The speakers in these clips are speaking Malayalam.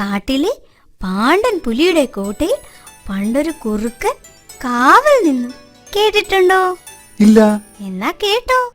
കാട്ടിലെ പാണ്ഡൻ പുലിയുടെ കോട്ടയിൽ പണ്ടൊരു കുറുക്കൻ കാവൽ നിന്നു കേട്ടിട്ടുണ്ടോ? ഇല്ല. എന്നാ കേട്ടോ.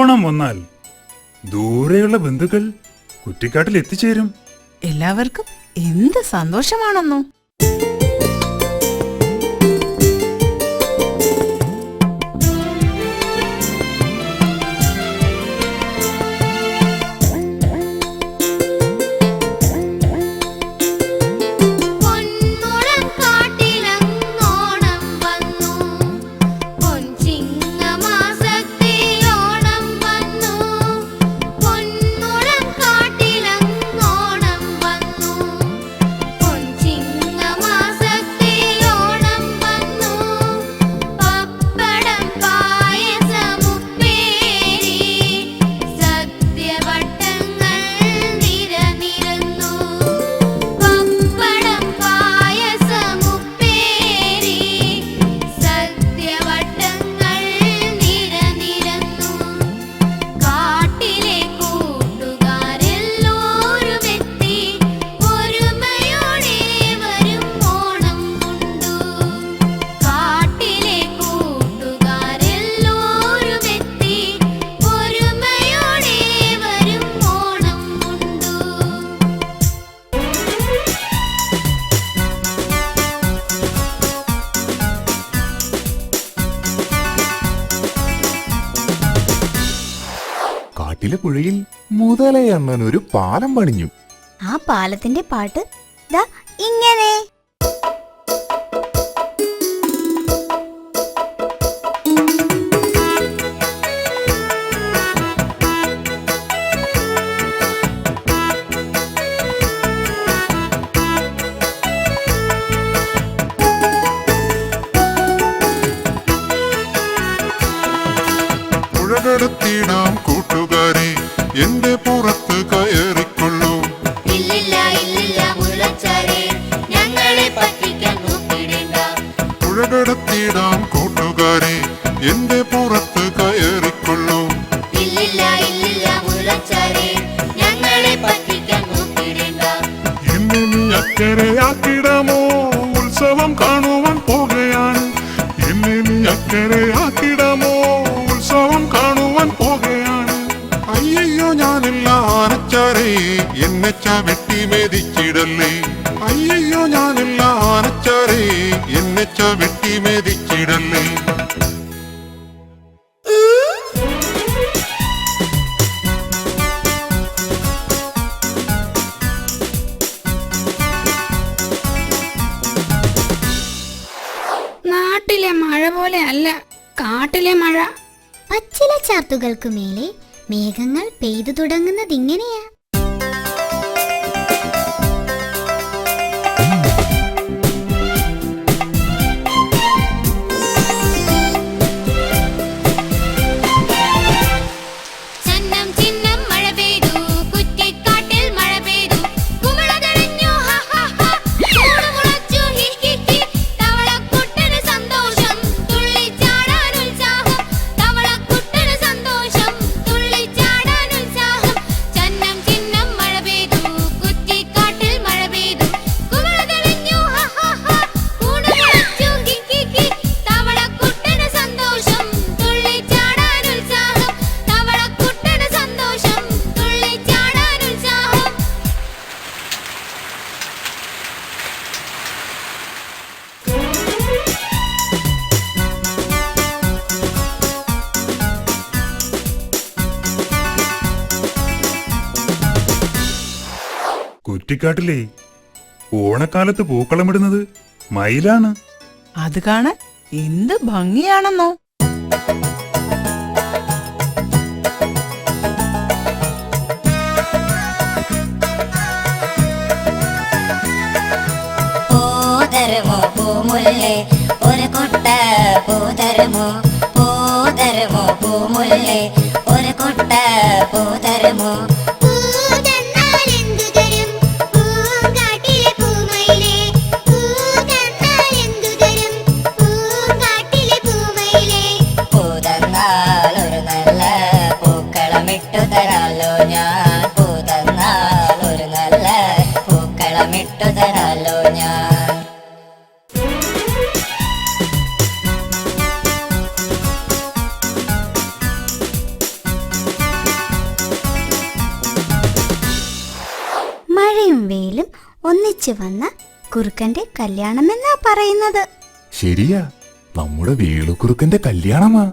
ഓണം വന്നാൽ ദൂരെയുള്ള ബന്ധുക്കൾ കുറ്റിക്കാട്ടിൽ എത്തിച്ചേരും. എല്ലാവർക്കും എന്ത് സന്തോഷമാണെന്നോ. പുഴയിൽ മുതലയണ്ണൻ ഒരു പാലം പണിഞ്ഞു. ആ പാലത്തിന്റെ പാട്ട് ദാ ഇങ്ങനെ. പുഴകടത്തിടാം അക്കരയാക്കിടമോ ഉത്സവം കാണുവാൻ പോകുകയാണ്. എന്നെ നീ അക്കരയാക്കിടമോ? ഉത്സവം കാണുവാൻ പോകുകയാണ്. അയ്യോ ഞാനില്ല ആനച്ചാരേ എന്നെ ചവിട്ടി മെതിച്ചിടല്ലേ? അയ്യോ ഞാനില്ല ആനച്ചാരേ എന്നെ ചവിട്ടി മെതിച്ചിടല്ലേ? നാട്ടിലെ മഴ പോലെ അല്ല കാട്ടിലെ മഴ. പച്ചില ചാത്തുകൾക്ക് മേലെ മേഘങ്ങൾ പെയ്തു തുടങ്ങുന്നതിങ്ങനെയാ കുറ്റിക്കാട്ടിലേ ഓണക്കാലത്ത് പൂക്കളമിടുന്നത് മയിലാണ്. അത് കാണാൻ എന്ത് ഭംഗിയാണെന്നോ. ഒരു കൊട്ട പൂതരമോ? ഒരു കൊട്ട പൂതരമോ? ഒന്നിച്ച് വന്ന കുറുക്കന്റെ കല്യാണമെന്നാ പറയുന്നത്. ശരിയാ. നമ്മുടെ വേളുക്കുറുക്കന്റെ കല്യാണമാ.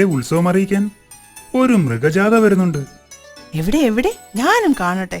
ഇന്ത്യയിലെ ഉത്സവം അറിയിക്കാൻ ഒരു മൃഗജാഥ വരുന്നുണ്ട്. എവിടെ എവിടെ? ഞാനും കാണട്ടെ.